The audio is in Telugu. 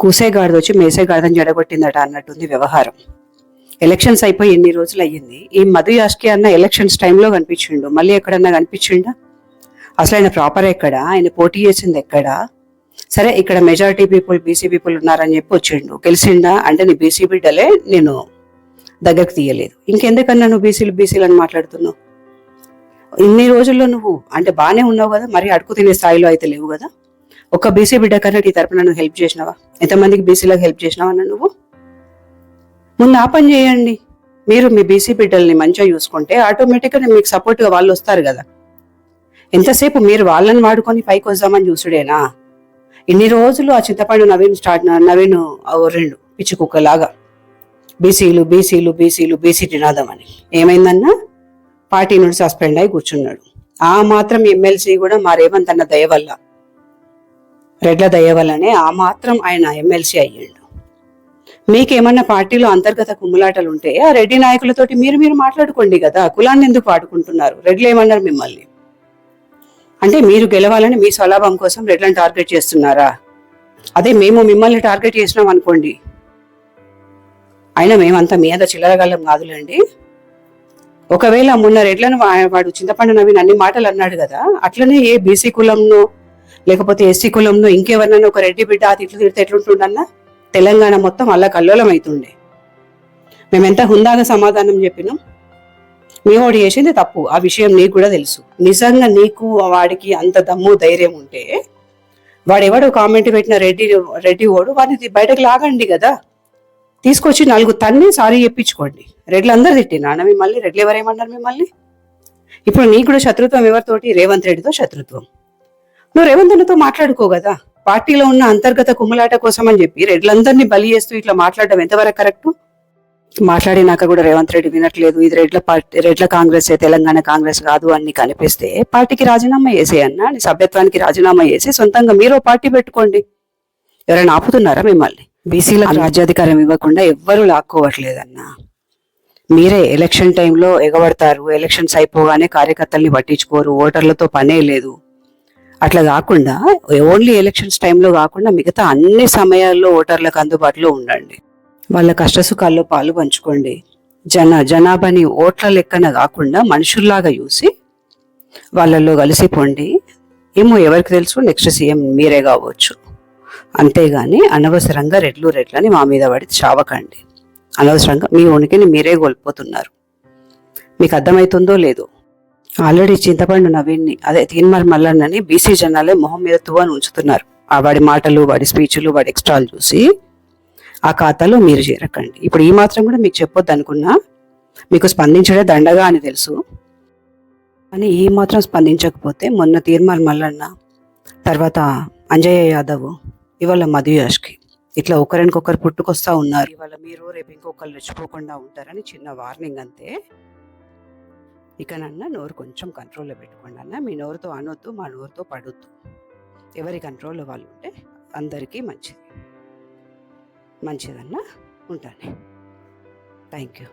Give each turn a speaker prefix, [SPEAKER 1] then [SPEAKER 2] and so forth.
[SPEAKER 1] కూసేగాడిది వచ్చి మేసేగాడిదని జడగొట్టిందట అన్నట్టుంది వ్యవహారం. ఎలక్షన్స్ అయిపోయి ఎన్ని రోజులు అయ్యింది? ఈ మధు యాష్కి అన్న ఎలక్షన్స్ టైంలో కనిపించిండు. మళ్ళీ ఎక్కడన్నా కనిపించిండా? అసలు ఆయన ప్రాపర్ ఎక్కడ? ఆయన పోటీ చేసింది ఎక్కడ? సరే ఇక్కడ మెజారిటీ పీపుల్ బీసీ పీపుల్ ఉన్నారని చెప్పి వచ్చిండు. గెలిచిండా? అంటే నీ బీసీ బిడ్డలే నేను దగ్గరకు తీయలేదు. ఇంకెందుకన్నా నువ్వు బీసీలు బీసీలు అని మాట్లాడుతున్నావు? ఇన్ని రోజుల్లో నువ్వు అంటే బాగానే ఉన్నావు కదా మరి అడుగు తినే స్థాయిలో అయితే లేవు కదా? ఒక బీసీ బిడ్డ కన్నా నీ తరపున నువ్వు హెల్ప్ చేసినావా? ఎంతమందికి బీసీలకు హెల్ప్ చేసినావా అన్న నువ్వు? ముందు ఆ పని చేయండి. మీరు మీ బీసీ బిడ్డల్ని మంచిగా చూసుకుంటే ఆటోమేటిక్గా మీకు సపోర్ట్గా వాళ్ళు వస్తారు కదా. ఎంతసేపు మీరు వాళ్ళని వాడుకొని పైకి వద్దామని చూసుడేనా? ఇన్ని రోజులు ఆ చింతపండు నవీన్ స్టార్ట్ నవీన్ రెండు పిచ్చి కుక్కలాగా. బీసీలు బీసీలు బీసీలు బీసీ నినాదం అని ఏమైందన్నా? పార్టీ నుండి సస్పెండ్ అయి కూర్చున్నాడు. ఆ మాత్రం ఎమ్మెల్సీ కూడా మా రేవంత్ అన్న దయ వల్ల. రెడ్ల దయ వల్లనే ఆ మాత్రం ఆయన ఎమ్మెల్సీ అయ్యిండు. మీకేమన్నా పార్టీలో అంతర్గత కుమ్ములాటలు ఉంటే ఆ రెడ్డి నాయకులతోటి మీరు మీరు మాట్లాడుకోండి కదా కులాన్ని ఎందుకు పాడుకుంటున్నారు రెడ్లు ఏమన్నారు మిమ్మల్ని. అంటే మీరు గెలవాలని మీ స్వలాభం కోసం రెడ్లను టార్గెట్ చేస్తున్నారా? అదే మేము మిమ్మల్ని టార్గెట్ చేసినాం అనుకోండి. అయినా మేమంతా మీద చిల్లరగలం కాదులేండి. ఒకవేళ మొన్న రెడ్లను వాడు చింతపండు నవీన్ అన్ని మాటలు అన్నాడు కదా అట్లనే ఏ బీసీ కులంలో లేకపోతే ఎస్సీ కులంలో ఇంకెవరినైనా ఒక రెడ్డి బిడ్డ ఆ తిట్లు తిడితే ఎట్లుంటుండన్నా? తెలంగాణ మొత్తం అలా కల్లోలం అవుతుండే మేమెంత హుందాగా సమాధానం చెప్పినాం? మేమోడు చేసింది తప్పు. ఆ విషయం నీకు కూడా తెలుసు. నిజంగా నీకు వాడికి అంత దమ్ము ధైర్యం ఉంటే వాడెవడో కామెంట్ పెట్టిన రెడ్డి రెడ్డి ఓడు వాడిని బయటకు లాగండి కదా. తీసుకొచ్చి నాలుగు తన్ని సారీ చెప్పించుకోండి. రెడ్లు అందరు తిట్టినాన్న మిమ్మల్ని? రెడ్లు ఎవరేమన్నారు మిమ్మల్ని? ఇప్పుడు నీకు కూడా శత్రుత్వం ఎవరితోటి? రేవంత్ రెడ్డితో శత్రుత్వం. నువ్వు రేవంత్ మాట్లాడుకో కదా. పార్టీలో ఉన్న అంతర్గత కుమ్మలాట కోసం అని చెప్పి రెడ్లందరినీ బలి చేస్తూ ఇట్లా మాట్లాడడం ఎంతవరకు కరెక్ట్? మాట్లాడినాక కూడా రేవంత్ రెడ్డి వినట్లేదు. ఇది రెడ్ల పార్టీ రెడ్ల కాంగ్రెస్ తెలంగాణ కాంగ్రెస్ కాదు అని కనిపిస్తే పార్టీకి రాజీనామా చేసేయన్నా నీ సభ్యత్వానికి రాజీనామా చేసి సొంతంగా మీరు పార్టీ పెట్టుకోండి. ఎవరైనా ఆపుతున్నారా మిమ్మల్ని? బీసీలకు రాజ్యాధికారం ఇవ్వకుండా ఎవ్వరూ లాక్కోవట్లేదన్నా. మీరే ఎలక్షన్ టైంలో ఎగబడతారు. ఎలక్షన్స్ అయిపోగానే కార్యకర్తల్ని పట్టించుకోరు. ఓటర్లతో పనే లేదు. అట్లా కాకుండా ఓన్లీ ఎలక్షన్స్ టైంలో కాకుండా మిగతా అన్ని సమయాల్లో ఓటర్లకు అందుబాటులో ఉండండి. వాళ్ళ కష్టసుఖాల్లో పాలు పంచుకోండి. జన జనాభాని ఓట్ల లెక్కన కాకుండా మనుషుల్లాగా చూసి వాళ్ళల్లో కలిసిపోండి ఏమో ఎవరికి తెలుసు నెక్స్ట్ సీఎం మీరే కావచ్చు. అంతేగాని అనవసరంగా రెడ్లు రెడ్లని మా మీద పడి చావకండి. అనవసరంగా మీ ఉనికిని మీరే కోల్పోతున్నారు. మీకు అర్థమవుతుందో లేదో? ఆల్రెడీ చింతపండు నవీన్ని అదే తీన్మార్ మల్లన్నని బీసీ జనాలే మొహం మీద తువ్వని ఉంచుతున్నారు ఆ వాడి మాటలు వాడి స్పీచ్లు వాడి ఎక్స్ట్రాలు చూసి ఆ ఖాతాలో మీరు చేరకండి. ఇప్పుడు ఈ మాత్రం కూడా మీకు చెప్పొద్దు అనుకున్నా మీకు స్పందించడే దండగా అని తెలుసు. కానీ ఈ మాత్రం స్పందించకపోతే మొన్న తీర్మాల్ మల్లన్న తర్వాత అంజయ్య యాదవ్ ఇవాళ మధు యాష్కి ఇట్లా ఒకరికొకరు పుట్టుకొస్తా ఉన్నారు. ఇవాళ మీరు రేపు ఇంకొకరు రెచ్చిపోకుండా ఉంటారని చిన్న వార్నింగ్ అంతే. ఇకనన్నా నోరు కొంచెం కంట్రోల్లో పెట్టుకోండి అన్న మీ నోరుతో అనొద్దు మా నోరుతో పడొద్దు. ఎవరి కంట్రోల్లో వాళ్ళు ఉంటే అందరికీ మంచిది. మంచిదన్నా ఉంటాను థ్యాంక్ యూ